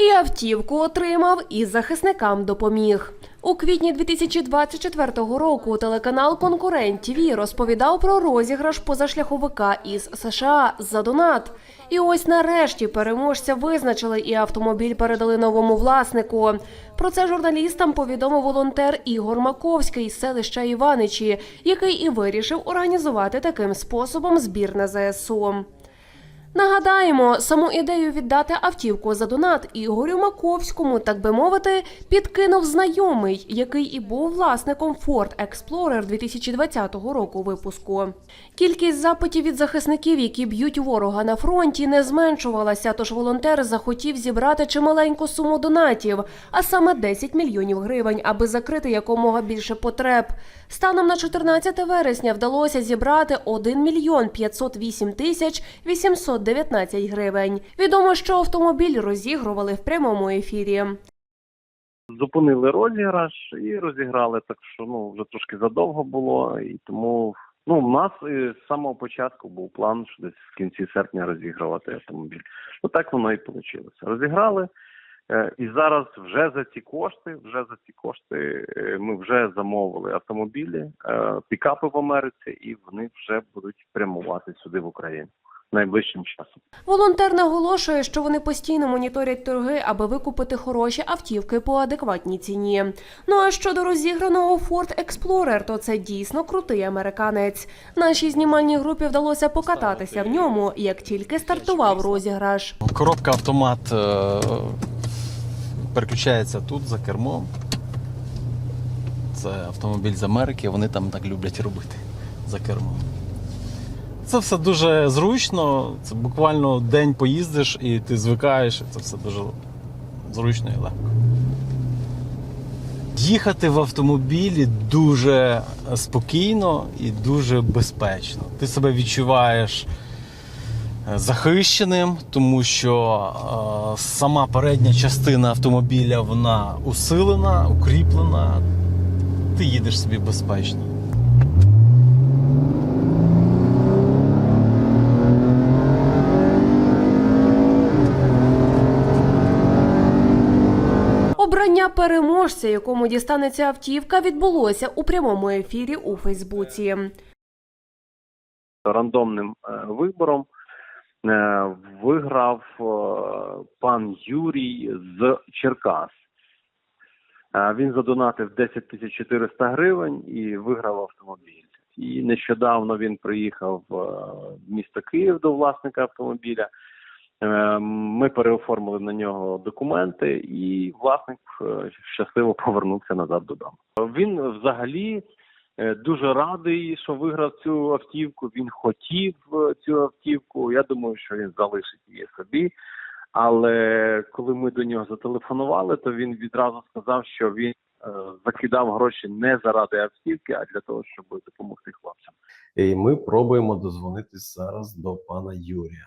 І автівку отримав, і захисникам допоміг. У квітні 2024 року телеканал Конкурент ТВ розповідав про розіграш позашляховика із США за донат. І ось нарешті переможця визначили і автомобіль передали новому власнику. Про це журналістам повідомив волонтер Ігор Маковський з селища Іваничі, який і вирішив організувати таким способом збір на ЗСУ. Нагадаємо, саму ідею віддати автівку за донат Ігорю Маковському, так би мовити, підкинув знайомий, який і був власником Ford Explorer 2020 року випуску. Кількість запитів від захисників, які б'ють ворога на фронті, не зменшувалася, тож волонтер захотів зібрати чималеньку суму донатів, а саме 10 мільйонів гривень, аби закрити якомога більше потреб. Станом на 14 вересня вдалося зібрати 1 мільйон 508 тисяч 819 гривень. Відомо, що автомобіль розігрували в прямому ефірі. зупинили розіграш і розіграли так, що ну вже трошки задовго було, і тому ну у нас е, з самого початку був план, що десь в кінці серпня розігрувати автомобіль. Ну так воно і вийшло. Розіграли. е, І зараз вже за ці кошти, вже за ці кошти е, ми вже замовили автомобілі, пікапи в Америці, і вони вже будуть прямувати сюди в Україну найближчим часом. Волонтер наголошує, що вони постійно моніторять торги, аби викупити хороші автівки по адекватній ціні. Ну а щодо розіграного Ford Explorer, то це дійсно крутий американець. Нашій знімальній групі вдалося покататися в ньому, як тільки стартував розіграш. Коробка автомат е, переключається тут за кермом. Це автомобіль з Америки, вони там так люблять робити за кермом. Це все дуже зручно. Це буквально день поїздиш і ти звикаєш. і Це все дуже зручно і легко. Їхати в автомобілі дуже спокійно і дуже безпечно. Ти себе відчуваєш е, захищеним, тому що е, сама передня частина автомобіля вона усилена, укріплена. Ти їдеш собі безпечно. Обрання переможця, якому дістанеться автівка, відбулося у прямому ефірі у Фейсбуці. рандомним е, вибором е, виграв е, пан Юрій з Черкас. Він задонатив 10 тисяч 400 гривень і виграв автомобіль. І нещодавно він приїхав в місто Київ до власника автомобіля. Е, Ми переоформили на нього документи, і власник е, щасливо повернувся назад додому. Він взагалі Е, Дуже радий, що виграв цю автівку. Він хотів цю автівку. Я думаю, що він залишить її собі. Але коли ми до нього зателефонували, то він відразу сказав, що він закидав гроші не заради автівки, а для того, щоб допомогти хлопцям. І ми пробуємо дозвонитись зараз до пана Юрія.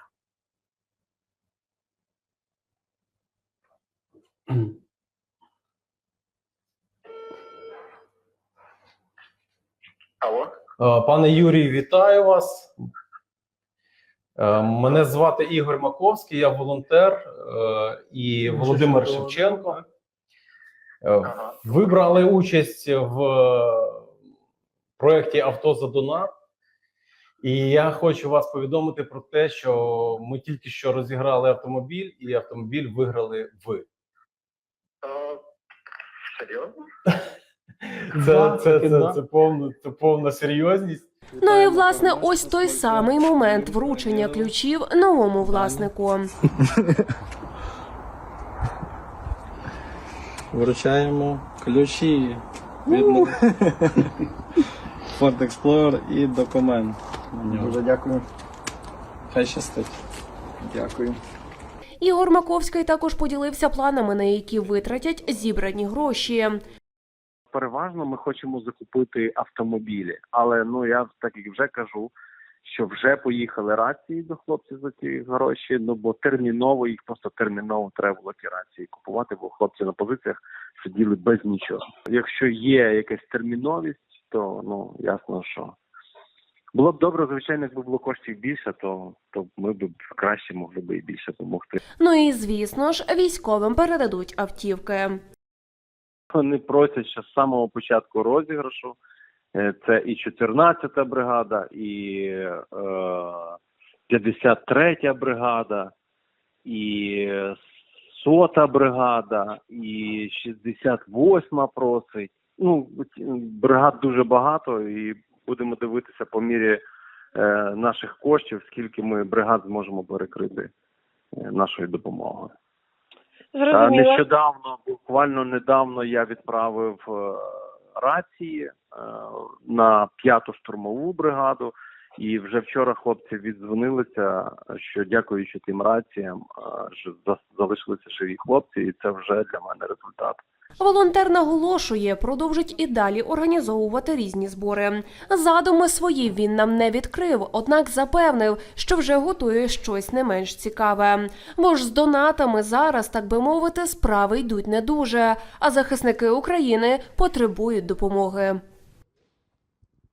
Алло, Е, Пане Юрій, вітаю вас. Е, Мене звати Ігор Маковський, я волонтер е, і Володимир Шевченко. Ви брали участь в проєкті Авто за донат. І я хочу вас повідомити про те, що ми тільки що розіграли автомобіль, і автомобіль виграли ви. Серйозно? Це, це, це, це, повна, це повна серйозність. Ну і власне, ось той самий момент вручення ключів новому власнику. Вручаємо ключі від Ford Explorer і документ. Дуже дякую. Хай щастить. Дякую. Ігор Маковський також поділився планами, на які витратять зібрані гроші. Переважно ми хочемо закупити автомобілі, але ну я так як вже кажу, що вже поїхали рації до хлопців за ці гроші. Ну бо терміново їх просто терміново треба було ті рації купувати, бо хлопці на позиціях сиділи без нічого. Якщо є якась терміновість, то ну ясно, що Було б добре, звичайно, якби було коштів більше, то, то ми б краще могли б і більше допомогти. Ну і звісно ж, військовим передадуть автівки. Вони просять ще з самого початку розіграшу. Е, Це і 14-та бригада, і е, 53-я бригада, і 100-та бригада, і 68-ма просить. Ну, бригад дуже багато, і будемо дивитися по мірі е, наших коштів, скільки ми бригад зможемо перекрити е, нашою допомогою. Зрозуміло. Нещодавно, буквально недавно я відправив е, рації на п'яту штурмову бригаду, і вже вчора хлопці віддзвонилися, що дякуючи тим раціям, за- залишилися живі хлопці, і це вже для мене результат. Волонтер наголошує, продовжить і далі організовувати різні збори. Задуми свої він нам не відкрив, однак запевнив, що вже готує щось не менш цікаве. Бо ж з донатами зараз, так би мовити, справи йдуть не дуже, а захисники України потребують допомоги.